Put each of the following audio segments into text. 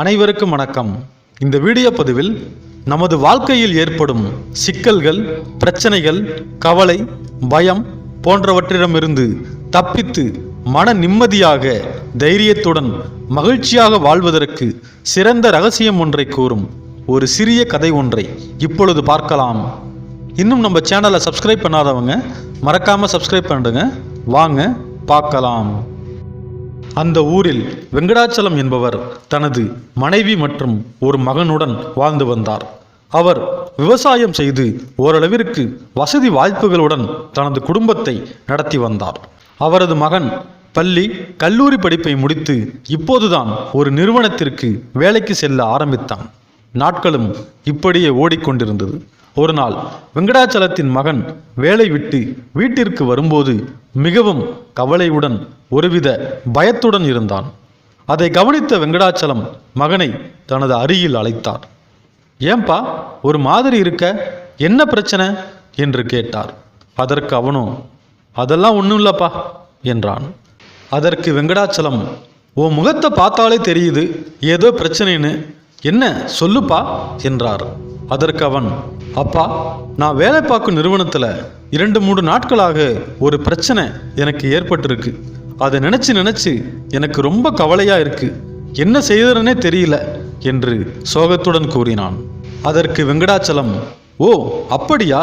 அனைவருக்கும் வணக்கம். இந்த வீடியோ பதிவில் நமது வாழ்க்கையில் ஏற்படும் சிக்கல்கள் பிரச்சனைகள் கவலை பயம் போன்றவற்றிடமிருந்து தப்பித்து மன நிம்மதியாக தைரியத்துடன் மகிழ்ச்சியாக வாழ்வதற்கு சிறந்த ரகசியம் ஒன்றை கூறும் ஒரு சிறிய கதை ஒன்றை இப்பொழுது பார்க்கலாம். இன்னும் நம்ம சேனலை சப்ஸ்கிரைப் பண்ணாதவங்க மறக்காமல் சப்ஸ்கிரைப் பண்ணிடுங்க. வாங்க பார்க்கலாம். அந்த ஊரில் வெங்கடாச்சலம் என்பவர் தனது மனைவி மற்றும் ஒரு மகனுடன் வாழ்ந்து வந்தார். அவர் விவசாயம் செய்து ஓரளவிற்கு வசதி வாய்ப்புகளுடன் தனது குடும்பத்தை நடத்தி வந்தார். அவரது மகன் பள்ளி கல்லூரி படிப்பை முடித்து இப்போதுதான் ஒரு நிறுவனத்திற்கு வேலைக்கு செல்ல ஆரம்பித்தான். நாட்களும் இப்படியே ஓடிக்கொண்டிருந்தது. ஒரு நாள் வெங்கடாச்சலத்தின் மகன் வேலை விட்டு வீட்டிற்கு வரும்போது மிகவும் கவலையுடன் ஒருவித பயத்துடன் இருந்தான். அதை கவனித்த வெங்கடாச்சலம் மகனை தனது அருகில் அழைத்தார். ஏன்பா ஒரு மாதிரி இருக்க? என்ன பிரச்சனை? என்று கேட்டார். அதற்கு அவனோ அதெல்லாம் ஒன்றும் இல்லப்பா என்றான். அதற்கு வெங்கடாச்சலம் உன் முகத்தை பார்த்தாலே தெரியுது ஏதோ பிரச்சனைன்னு. என்ன சொல்லுப்பா என்றார். அதற்கு அவன் அப்பா நான் வேலை பார்க்கும் நிறுவனத்தில் இரண்டு மூன்று நாட்களாக ஒரு பிரச்சனை எனக்கு ஏற்பட்டிருக்கு. அதை நினச்சி நினச்சி எனக்கு ரொம்ப கவலையாக இருக்கு. என்ன செய்தனே தெரியல என்று சோகத்துடன் கூறினான். அதற்கு வெங்கடாச்சலம் ஓ அப்படியா?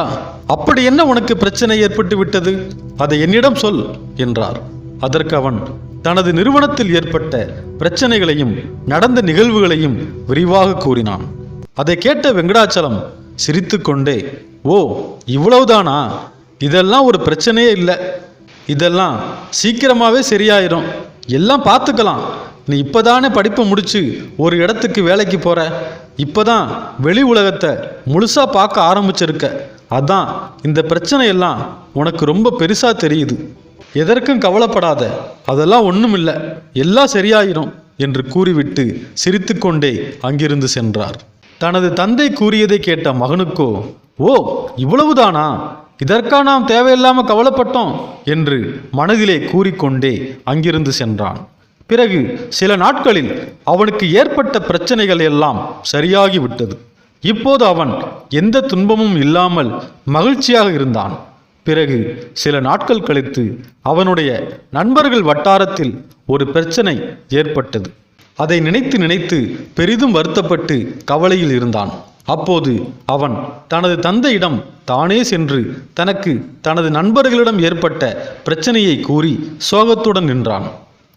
அப்படி என்ன உனக்கு பிரச்சனை ஏற்பட்டு விட்டது? அதை என்னிடம் சொல் என்றார். அதற்கு அவன் தனது நிறுவனத்தில் ஏற்பட்ட பிரச்சனைகளையும் நடந்த நிகழ்வுகளையும் விரிவாக கூறினான். அதை கேட்ட வெங்கடாச்சலம் சிரித்துக்கொண்டே ஓ இவ்வளவுதானா? இதெல்லாம் ஒரு பிரச்சனையே இல்லை. இதெல்லாம் சீக்கிரமாகவே சரியாயிரும். எல்லாம் பார்த்துக்கலாம். நீ இப்போதானே படிப்பை முடிச்சு ஒரு இடத்துக்கு வேலைக்கு போகிற இப்போதான் வெளி உலகத்தை முழுசாக பார்க்க ஆரம்பிச்சிருக்க. அதான் இந்த பிரச்சனையெல்லாம் உனக்கு ரொம்ப பெருசாக தெரியுது. எதற்கும் கவலைப்படாத. அதெல்லாம் ஒன்றும் இல்லை எல்லாம் சரியாயிரும் என்று கூறிவிட்டு சிரித்துக்கொண்டே அங்கிருந்து சென்றார். தனது தந்தை கூறியதை கேட்ட மகனுக்கோ ஓ இவ்வளவுதானா? இதற்கா நாம் தேவையில்லாமல் கவலைப்பட்டோம் என்று மனதிலே கூறிக்கொண்டே அங்கிருந்து சென்றான். பிறகு சில நாட்களில் அவனுக்கு ஏற்பட்ட பிரச்சனைகள் எல்லாம் சரியாகிவிட்டது இப்போது அவன் எந்த துன்பமும் இல்லாமல் மகிழ்ச்சியாக இருந்தான். பிறகு சில நாட்கள் கழித்து அவனுடைய நண்பர்கள் வட்டாரத்தில் ஒரு பிரச்சனை ஏற்பட்டது. அதை நினைத்து நினைத்து பெரிதும் வருத்தப்பட்டு கவலையில் இருந்தான். அப்போது அவன் தனது தந்தையிடம் தானே சென்று தனக்கு தனது நண்பர்களிடம் ஏற்பட்ட பிரச்சனையை கூறி சோகத்துடன் நின்றான்.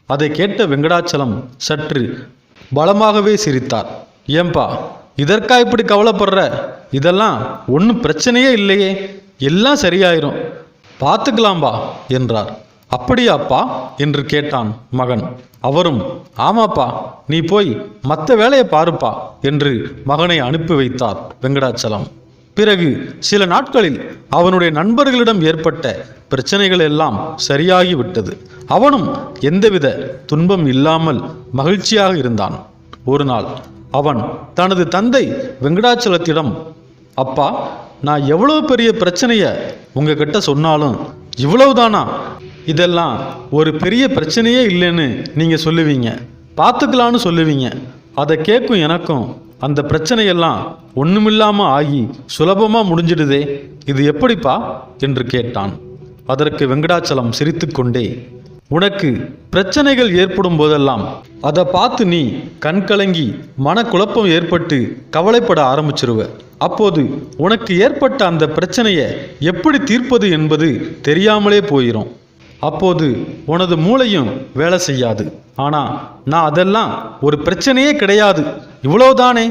அதை கேட்ட வெங்கடாச்சலம் சற்று பலமாகவே சிரித்தார். ஏம்பா இதற்கா இப்படி கவலைப்படுற? இதெல்லாம் ஒன்றும் பிரச்சனையே இல்லையே. எல்லாம் சரியாயிரும். பார்த்துக்கலாம்பா என்றார். அப்படியாப்பா? என்று கேட்டான் மகன். அவரும் ஆமாப்பா நீ போய் மற்ற வேலையை பாருப்பா என்று மகனை அனுப்பி வைத்தார் வெங்கடாச்சலம். பிறகு சில நாட்களில் அவனுடைய நண்பர்களிடம் ஏற்பட்ட பிரச்சனைகள் எல்லாம் சரியாகிவிட்டது அவனும் எந்தவித துன்பம் இல்லாமல் மகிழ்ச்சியாக இருந்தான். ஒரு நாள் அவன் தனது தந்தை வெங்கடாச்சலத்திடம் அப்பா நான் எவ்வளவு பெரிய பிரச்சனையை உங்ககிட்ட சொன்னாலும் இவ்வளவுதானா? இதெல்லாம் ஒரு பெரிய பிரச்சனையே இல்லைன்னு நீங்கள் சொல்லுவீங்க. பார்த்துக்கலான்னு சொல்லுவீங்க. அதை கேட்கும் எனக்கும் அந்த பிரச்சனையெல்லாம் ஒன்றுமில்லாமல் ஆகி சுலபமாக முடிஞ்சிடுதே. இது எப்படிப்பா? என்று கேட்டான். அதற்கு வெங்கடாச்சலம் சிரித்துக்கொண்டே உனக்கு பிரச்சனைகள் ஏற்படும் போதெல்லாம் அதை பார்த்து நீ கண்கலங்கி மனக்குழப்பம் ஏற்பட்டு கவலைப்பட ஆரம்பிச்சிருவ. அப்போது உனக்கு ஏற்பட்ட அந்த பிரச்சனையை எப்படி தீர்ப்பது என்பது தெரியாமலே போயிடும் அப்போது உனது மூளையும் வேலை செய்யாது. ஆனால் நான் அதெல்லாம் ஒரு பிரச்சனையே கிடையாது. இவ்வளோதானே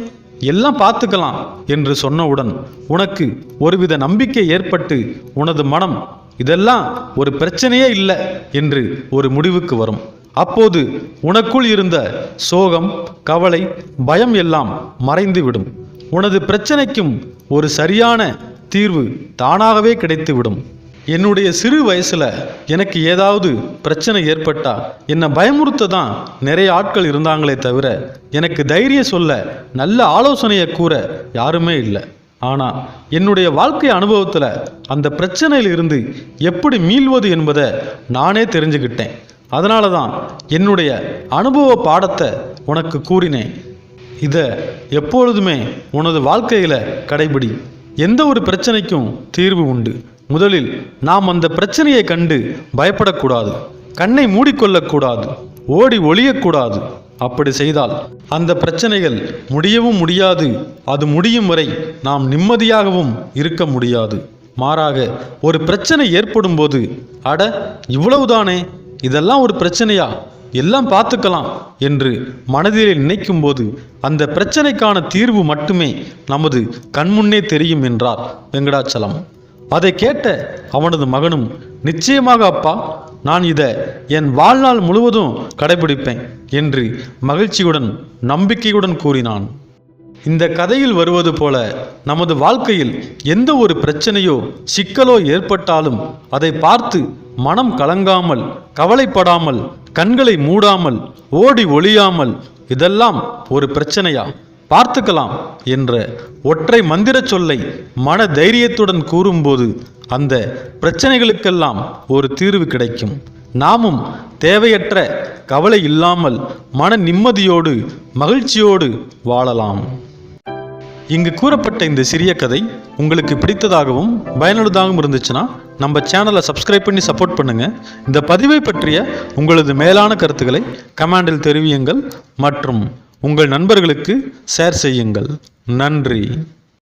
எல்லாம் பார்த்துக்கலாம் என்று சொன்னவுடன் உனக்கு ஒருவித நம்பிக்கை ஏற்பட்டு உனது மனம் இதெல்லாம் ஒரு பிரச்சனையே இல்லை என்று ஒரு முடிவுக்கு வரும். அப்போது உனக்குள் இருந்த சோகம் கவலை பயம் எல்லாம் மறைந்துவிடும். உனது பிரச்சனைக்கும் ஒரு சரியான தீர்வு தானாகவே கிடைத்துவிடும். என்னுடைய சிறு வயசில் எனக்கு ஏதாவது பிரச்சனை ஏற்பட்டால் என்னை பயமுறுத்த தான் நிறைய ஆட்கள் இருந்தாங்களே தவிர எனக்கு தைரியம் சொல்ல நல்ல ஆலோசனையை கூற யாருமே இல்லை. ஆனால் என்னுடைய வாழ்க்கை அனுபவத்தில் அந்த பிரச்சனையில் இருந்து எப்படி மீள்வது என்பதை நானே தெரிஞ்சுக்கிட்டேன். அதனால தான் என்னுடைய அனுபவ பாடத்தை உனக்கு கூறினேன். இதை எப்பொழுதுமே உனது வாழ்க்கையில் கடைபிடி. எந்த ஒரு பிரச்சனைக்கும் தீர்வு உண்டு. முதலில் நாம் அந்த பிரச்சனையை கண்டு பயப்படக்கூடாது. கண்ணை மூடிக்கொள்ளக்கூடாது. ஓடி ஒளியக்கூடாது. அப்படி செய்தால் அந்த பிரச்சனைகள் முடியவும் முடியாது. அது முடியும் வரை நாம் நிம்மதியாகவும் இருக்க முடியாது. மாறாக ஒரு பிரச்சனை ஏற்படும் போது அட இவ்வளவுதானே இதெல்லாம் ஒரு பிரச்சனையா எல்லாம் பார்த்துக்கலாம் என்று மனதிலே நினைக்கும் போது அந்த பிரச்சனைக்கான தீர்வு மட்டுமே நமது கண்முன்னே தெரியும் என்றார் வெங்கடாச்சலம். அதை கேட்ட அவனது மகனும் நிச்சயமாக அப்பா நான் இதை என் வாழ்நாள் முழுவதும் கடைபிடிப்பேன் என்று மகிழ்ச்சியுடன் நம்பிக்கையுடன் கூறினான். இந்த கதையில் வருவது போல நமது வாழ்க்கையில் எந்த ஒரு பிரச்சனையோ சிக்கலோ ஏற்பட்டாலும் அதை பார்த்து மனம் கலங்காமல் கவலைப்படாமல் கண்களை மூடாமல் ஓடி ஒளியாமல் இதெல்லாம் ஒரு பிரச்சனையா? பார்த்துக்கலாம் என்ற ஒற்றை மந்திர சொல்லை மன தைரியத்துடன் கூறும்போது அந்த பிரச்சனைகளுக்கெல்லாம் ஒரு தீர்வு கிடைக்கும். நாமும் தேவையற்ற கவலை இல்லாமல் மன நிம்மதியோடு மகிழ்ச்சியோடு வாழலாம். இங்கு கூறப்பட்ட இந்த சிறிய கதை உங்களுக்கு பிடித்ததாகவும் பயனுள்ளதாகவும் இருந்துச்சுன்னா நம்ம சேனலை சப்ஸ்கிரைப் பண்ணி சப்போர்ட் பண்ணுங்க. இந்த பதிவை பற்றிய உங்களது மேலான கருத்துக்களை கமெண்டில் தெரிவியுங்கள். மற்றும் உங்கள் நண்பர்களுக்கு ஷேர் செய்யுங்கள். நன்றி.